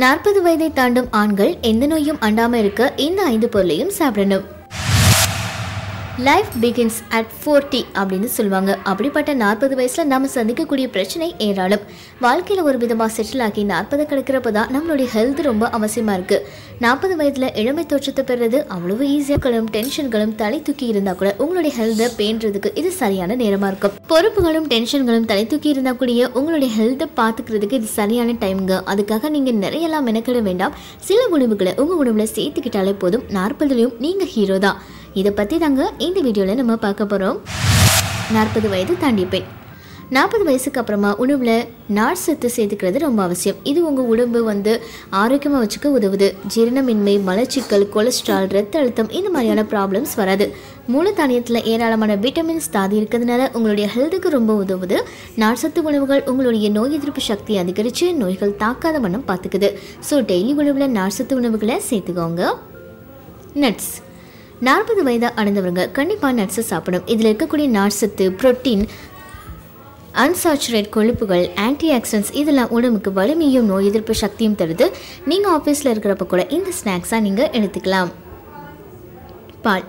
நாற்பது வயதை தாண்டும் ஆண்கள் எந்த நோயும் அண்டாமல் இருக்க இந்த ஐந்து பொருளையும் சாப்பிடணும். லைஃப் பிகின்ஸ் அட் ஃபோர்ட்டி அப்படின்னு சொல்லுவாங்க. அப்படிப்பட்ட நாற்பது வயசில் நம்ம சந்திக்கக்கூடிய பிரச்சனை ஏராளம். வாழ்க்கையில் ஒரு விதமாக செட்டில் ஆகி நாற்பது கிடக்கிறப்ப தான் நம்மளுடைய ஹெல்த் ரொம்ப அவசியமாக இருக்குது நாற்பது வயதில் இளமை தோற்றத்தை பெறுறது அவ்வளவு ஈஸியாக்களும் டென்ஷன்களும் தலை தூக்கி இருந்தால் கூட உங்களுடைய ஹெல்த்தை பேணுறதுக்கு இது சரியான நேரமாக இருக்கும். பொறுப்புகளும் டென்ஷன்களும் தலை தூக்கி இருந்தால் கூடிய உங்களுடைய ஹெல்த்தை பார்த்துக்கிறதுக்கு இது சரியான டைம்ங்க அதுக்காக நீங்கள் நிறையெல்லாம் மெனக்கிட வேண்டாம். சில உணவுகளை உங்கள் உணவில் சேர்த்துக்கிட்டாலே போதும். நாற்பதுலேயும் நீங்கள் ஹீரோ தான். இதை பற்றி தாங்க இந்த வீடியோவில் நம்ம பார்க்க போகிறோம் நாற்பது வயது தாண்டி பெண். நாற்பது வயசுக்கு அப்புறமா உணவில் நார் சத்து சேர்த்துக்கிறது ரொம்ப அவசியம். இது உங்கள் உடம்பு வந்து ஆரோக்கியமாக வச்சுக்க உதவுது. ஜீரணமின்மை மலச்சிக்கல் கொலஸ்ட்ரால் ரத்த அழுத்தம் இந்த மாதிரியான ப்ராப்ளம்ஸ் வராது. மூல தானியத்தில் ஏராளமான விட்டமின்ஸ் தாதி இருக்கிறதுனால உங்களுடைய ஹெல்த்துக்கு ரொம்ப உதவுது. நார் சத்து உணவுகள் உங்களுடைய நோய் எதிர்ப்பு சக்தி அதிகரித்து நோய்கள் தாக்காத வண்ணம் பார்த்துக்குது ஸோ டெய்லி உணவில் நார் சத்து உணவுகளை சேர்த்துக்கோங்க. நட்ஸ் நாற்பது வயதாக அடைந்தவங்க கண்டிப்பாக நட்ஸை சாப்பிடும் இதில் இருக்கக்கூடிய நார்சத்து புரோட்டீன் அன்சாச்சுரேட் கொழுப்புகள் ஆன்டி ஆக்சிடென்ட்ஸ் இதெல்லாம் உடம்புக்கு வலிமையும் நோய் எதிர்ப்பு சக்தியும் தருது. நீங்கள் ஆஃபீஸில் இருக்கிறப்ப கூட இந்த ஸ்நாக்ஸாக நீங்கள் எடுத்துக்கலாம். பால்.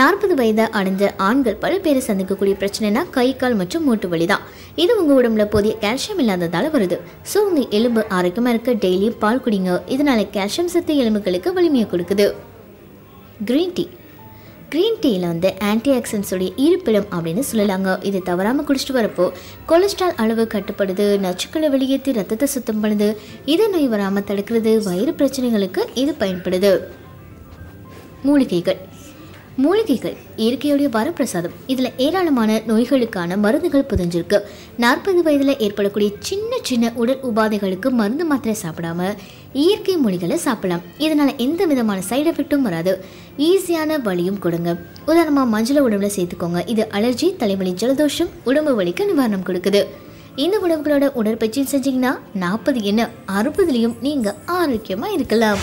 நாற்பது வயதை அடைஞ்ச ஆண்கள் பல பேர் சந்திக்கக்கூடிய பிரச்சனைனா கை கால் மற்றும் மூட்டு வலி தான். இது உங்கள் உடம்புல போதிய கால்சியம் இல்லாததால் வருது. ஸோ உங்கள் எலும்பு ஆரோக்கியமாக இருக்க. டெய்லி பால் குடிங்க. இதனால் கால்சியம் சத்து எலும்புகளுக்கு வலிமையை கொடுக்குது. க்ரீன் டீ க்ரீன் டீயில் வந்து ஆன்டி ஆக்சிடென்ட்ஸோடைய இருப்பிடம் அப்படின்னு சொல்லலாங்க. இது தவறாமல் குடிச்சிட்டு வரப்போ கொலஸ்ட்ரால் அளவு கட்டுப்படுது நச்சுக்களை வெளியேற்றி ரத்தத்தை சுத்தம் பண்ணுது இதை நோய் வராமல் தடுக்கிறது வயிறு பிரச்சனைகளுக்கு இது பயன்படுது. மூலிகைகள். மூலிகைகள் இயற்கையுடைய வரப்பிரசாதம். இதில் ஏராளமான நோய்களுக்கான மருந்துகள் புதிஞ்சிருக்கு. நாற்பது வயதில் ஏற்படக்கூடிய சின்ன சின்ன உடல் உபாதைகளுக்கு மருந்து மாத்திரை சாப்பிடாம இயற்கை மொழிகளை சாப்பிடலாம். இதனால் எந்த விதமான சைடு எஃபெக்ட்டும் வராது. ஈஸியான வலியும் கொடுங்க. உதாரணமாக மஞ்சளை உடம்புல சேர்த்துக்கோங்க. இது அலர்ஜி தலைவலி ஜலதோஷம் உடம்பு வலிக்கு நிவாரணம் கொடுக்குது. இந்த உணவுகளோட உடற்பயிற்சி செஞ்சீங்கன்னா நாற்பது என்ன அறுபதுலேயும் நீங்கள் ஆரோக்கியமாக இருக்கலாம்.